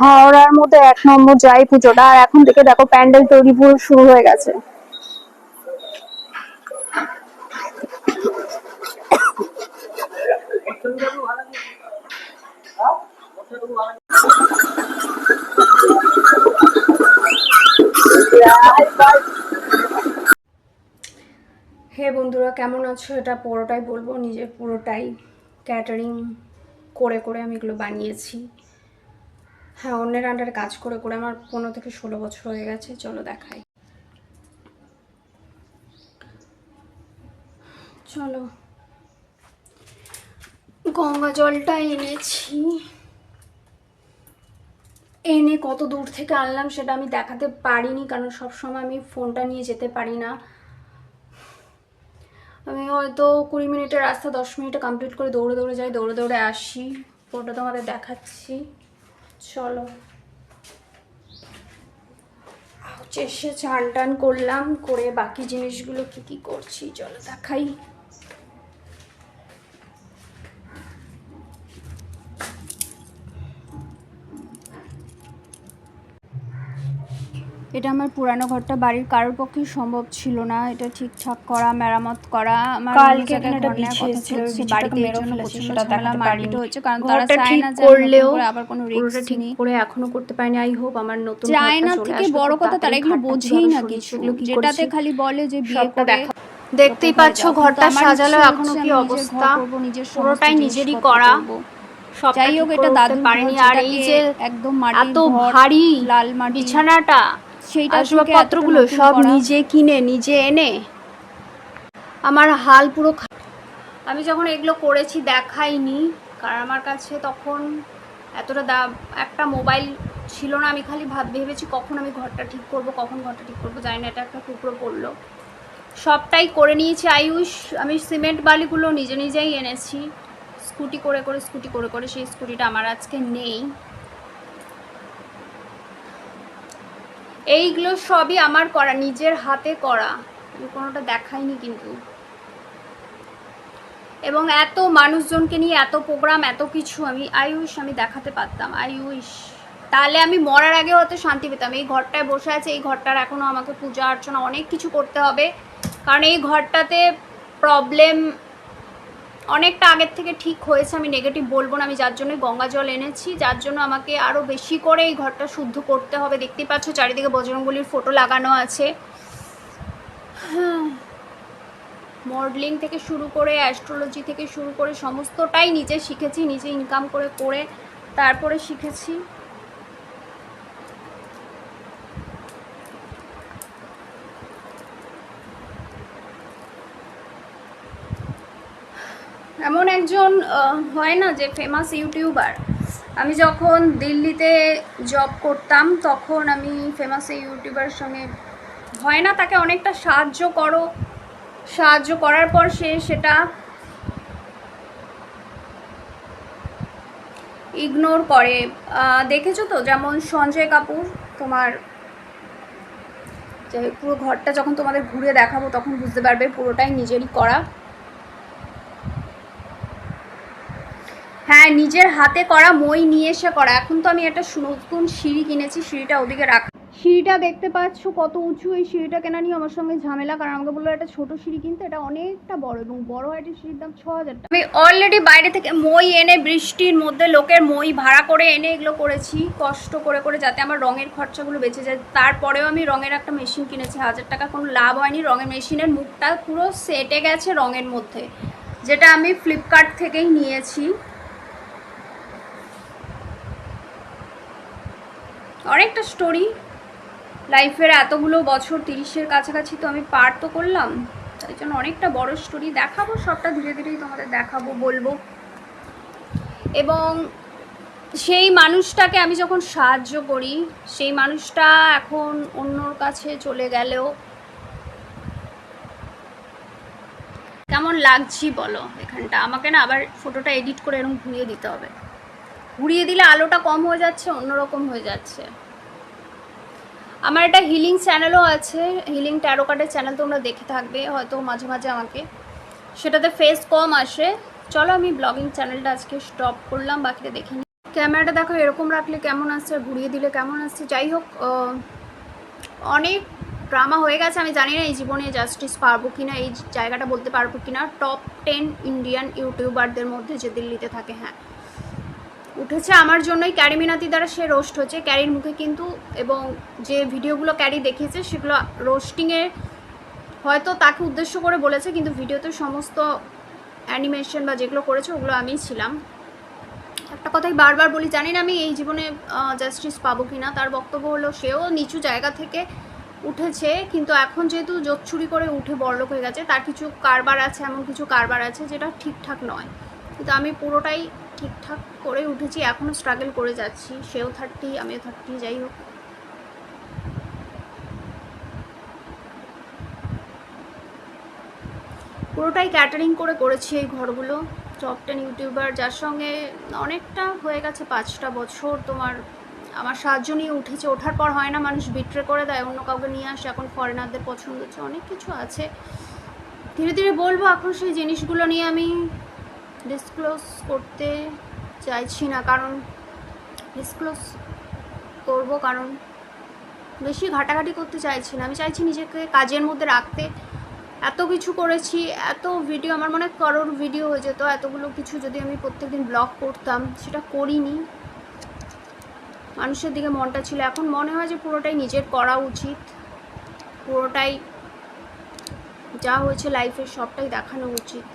হাওড়ার মধ্যে এক নম্বর যাই পুজোটা। আর এখন থেকে দেখো প্যান্ডেল তৈরি পুরো শুরু হয়ে গেছে। হে বন্ধুরা, কেমন আছো? এটা পুরোটাই বলব, নিজের পুরোটাই ক্যাটারিং করে করে আমি এগুলো বানিয়েছি। হ্যাঁ অন্যের আন্ডারে কাজ করে করে আমার পনেরো থেকে ষোলো বছর হয়ে গেছে, চলো দেখাই। চলো। গঙ্গা জলটা এনেছি। এনে কত দূর থেকে আনলাম সেটা আমি দেখাতে পারিনি, কারণ সবসময় আমি ফোনটা নিয়ে যেতে পারি না। আমি হয়তো কুড়ি মিনিটের রাস্তা, দশ মিনিটে কমপ্লিট করে দৌড়ে দৌড়ে যাই, দৌড়ে দৌড়ে আসি ওটা তোমাদের দেখাচ্ছি। চলো। চেষে চান টান করলাম করে বাকি জিনিসগুলো কি কি করছি চলো দেখাই। এটা আমার পুরানো ঘরটা বাড়ির কারোর পক্ষে সম্ভব ছিল না। এটা ঠিকঠাক করা মেরামত করা আমার কালকে এখানে একটা কথা ছিল, বাড়িতে এর জন্য সেটা দেখাতে পারিনি। হচ্ছে কারণ তারা চায় না যে করলেও আবার কোনো রিস্ক ঠিক করে এখনও করতে পারিনি। আই হোপ আমার নতুন চায় না থেকে বড় কথা তারা এগুলো বোঝেই না কিছু। যেটাতে। খালি বলে যে বিয়ে করে দেখা। দেখতেই পাচ্ছ। ঘরটা সাজালো এখনও কি অবস্থা? পুরোটাই নিজেরই করা। যাই হোক এটা ঘর পারিনি। আর এই যে একদম মাটির এত ভারী লাল মাটি। বিছানাটা সেইটা আসবাবপত্রগুলো সব নিজে কিনে নিজে এনে আমার হাল পুরো আমি যখন এগুলো করেছি দেখাইনি কারণ আমার কাছে তখন এতটা দাম একটা মোবাইল ছিল না আমি খালি ভাব ভেবেছি কখন আমি ঘরটা ঠিক করব কখন ঘরটা ঠিক করব জানি না এটা একটা টুকরো পড়ল। সবটাই করে নিয়েছি আয়ুষ আমি সিমেন্ট বালিগুলো নিজে নিজেই এনেছি। স্কুটি করে করে স্কুটি করে করে সেই স্কুটিটা আমার আজকে নেই। এইগুলো সবই আমার করা, নিজের হাতে করা। কোনোটা দেখাইনি কিন্তু। এবং এত মানুষজনকে নিয়ে এত প্রোগ্রাম এত কিছু আমি, আই আয়ুষ আমি দেখাতে পারতাম, আই আয়ুষ তাহলে আমি মরার আগে হয়তো শান্তি পেতাম। এই ঘরটায় বসে আছে, এই ঘরটার এখনও আমাকে পূজা অর্চনা অনেক কিছু করতে হবে। কারণ এই ঘরটাতে প্রবলেম অনেকটা আগের থেকে ঠিক হয়েছে, আমি নেগেটিভ বলব না, আমি যার জন্যই গঙ্গা জল এনেছি, যার জন্য আমাকে আরও বেশি করে এই ঘরটা শুদ্ধ করতে হবে। দেখতেই পাচ্ছ চারিদিকে বজরঙ্গলির ফটো লাগানো আছে। মডেলিং থেকে শুরু করে অ্যাস্ট্রোলজি থেকে শুরু করে, সমস্তটাই নিজে শিখেছি, নিজে ইনকাম করে করে তারপরে শিখেছি। এমন একজন হয় না যে ফেমাস ইউটিউবার আমি যখন দিল্লিতে জব করতাম, তখন আমি ফেমাস এই সঙ্গে, হয় না তাকে অনেকটা সাহায্য করো। সাহায্য করার পর সে সেটা ইগনোর করে। দেখেছ তো যেমন সঞ্জয় কাপুর, তোমার পুরো ঘরটা যখন তোমাদের ঘুরে দেখাবো, তখন বুঝতে পারবে পুরোটাই নিজেরই করা। হ্যাঁ নিজের হাতে করা মই নিয়ে এসে করা। এখন তো আমি একটা নতুন সিঁড়ি কিনেছি সিঁড়িটা ওদিকে রাখা। সিঁড়িটা দেখতে পাচ্ছ কত উঁচু এই সিঁড়িটা কেনা নিয়ে আমার সঙ্গে ঝামেলা। কারণ আমাকে বলল একটা ছোট সিঁড়ি কিনতে এটা অনেকটা বড় এবং বড় হাইটের সিঁড়ির দাম ছ হাজার টাকা। আমি অলরেডি বাইরে থেকে মই এনে বৃষ্টির মধ্যে লোকের মই ভাড়া করে এনে এগুলো করেছি কষ্ট করে করে যাতে আমার রঙের খরচাগুলো বেঁচে যায়। তারপরেও আমি রঙের একটা মেশিন কিনেছি হাজার টাকা কোনো লাভ হয়নি। রঙের মেশিনের মুখটা পুরো সেটে গেছে রঙের মধ্যে। যেটা আমি ফ্লিপকার্ট থেকেই নিয়েছি। অনেকটা স্টোরি লাইফের এতগুলো বছর তিরিশের কাছাকাছি তো আমি পার তো করলাম। তাই জন্য অনেকটা বড় স্টোরি দেখাবো, সবটা ধীরে ধীরেই তোমাদের দেখাবো, বলব। এবং সেই মানুষটাকে আমি যখন সাহায্য করি, সেই মানুষটা এখন অন্যর কাছে চলে গেলেও কেমন লাগছি বলো এখানটা? আমাকে না আবার ফটোটা এডিট করে এরকম ঘুরিয়ে দিতে হবে। ঘুরিয়ে দিলে আলোটা কম হয়ে যাচ্ছে, অন্যরকম হয়ে যাচ্ছে। আমার একটা হিলিং চ্যানেলও আছে হিলিং ট্যারো কার্ডের চ্যানেল তোমরা দেখে থাকবে, হয়তো মাঝে মাঝে আমাকে। সেটাতে ফেস কম আসে। চলো আমি ব্লগিং চ্যানেলটা আজকে স্টপ করলাম, বাকিটা দেখে নিই। ক্যামেরাটা দেখো, এরকম রাখলে কেমন আসছে, ঘুরিয়ে দিলে কেমন আসছে। যাই হোক অনেক ড্রামা হয়ে গেছে, আমি জানি না এই জীবনে জাস্টিস পারব কি না এই জায়গাটা বলতে পারব কি না টপ টেন ইন্ডিয়ান ইউটিউবারদের মধ্যে যে দিল্লিতে থাকে হ্যাঁ। উঠেছে। আমার জন্যই ক্যারি মিনাতি দ্বারা সে রোস্ট হচ্ছে ক্যারির মুখে কিন্তু এবং যে ভিডিওগুলো ক্যারি দেখিয়েছে, সেগুলো রোস্টিংয়ের হয়তো তাকে উদ্দেশ্য করে বলেছে, কিন্তু ভিডিওতে সমস্ত অ্যানিমেশন বা যেগুলো করেছে, ওগুলো আমিই ছিলাম। একটা কথাই বারবার বলি জানি না আমি এই জীবনে জাস্টিস পাবো কি না তার বক্তব্য হলো, সেও নিচু জায়গা থেকে উঠেছে, কিন্তু এখন যেহেতু জোচ্ছুরি করে উঠে বড়লোক হয়ে গেছে, তার কিছু কারবার আছে, এমন কিছু কারবার আছে, যেটা ঠিকঠাক নয়। কিন্তু আমি পুরোটাই ঠিকঠাক করে উঠেছি এখনও স্ট্রাগল করে যাচ্ছি। সেও থার্টি আমিও থার্টি যাই হোক। পুরোটাই ক্যাটারিং করে করেছি এই ঘরগুলো। টপ টেন ইউটিউবার যার সঙ্গে অনেকটা হয়ে গেছে পাঁচটা বছর। তোমার, আমার সাহায্য নিয়ে উঠেছে। ওঠার পর হয় না, মানুষ বিট্রে করে দেয়, অন্য কাউকে নিয়ে আসে। এখন ফরেনারদের পছন্দ হচ্ছে, অনেক কিছু আছে। ধীরে ধীরে বলব, এখন সেই জিনিসগুলো নিয়ে আমি ডিসক্লোজ করতে চাইছি না, কারণ ডিসক্লোজ করব, কারণ বেশি ঘাটাঘাটি করতে চাইছি না। আমি চাইছি নিজেকে কাজের মধ্যে রাখতে। এত কিছু করেছি, এত ভিডিও আমার মনে করোর ভিডিও হয়ে যেত, এতগুলো কিছু যদি আমি প্রত্যেকদিন ব্লগ করতাম, সেটা করিনি। মানুষের দিকে মনটা ছিল, এখন মনে হয় যে পুরোটাই নিজের করা উচিত। পুরোটাই যা হয়েছে লাইফের সবটাই দেখানো উচিত।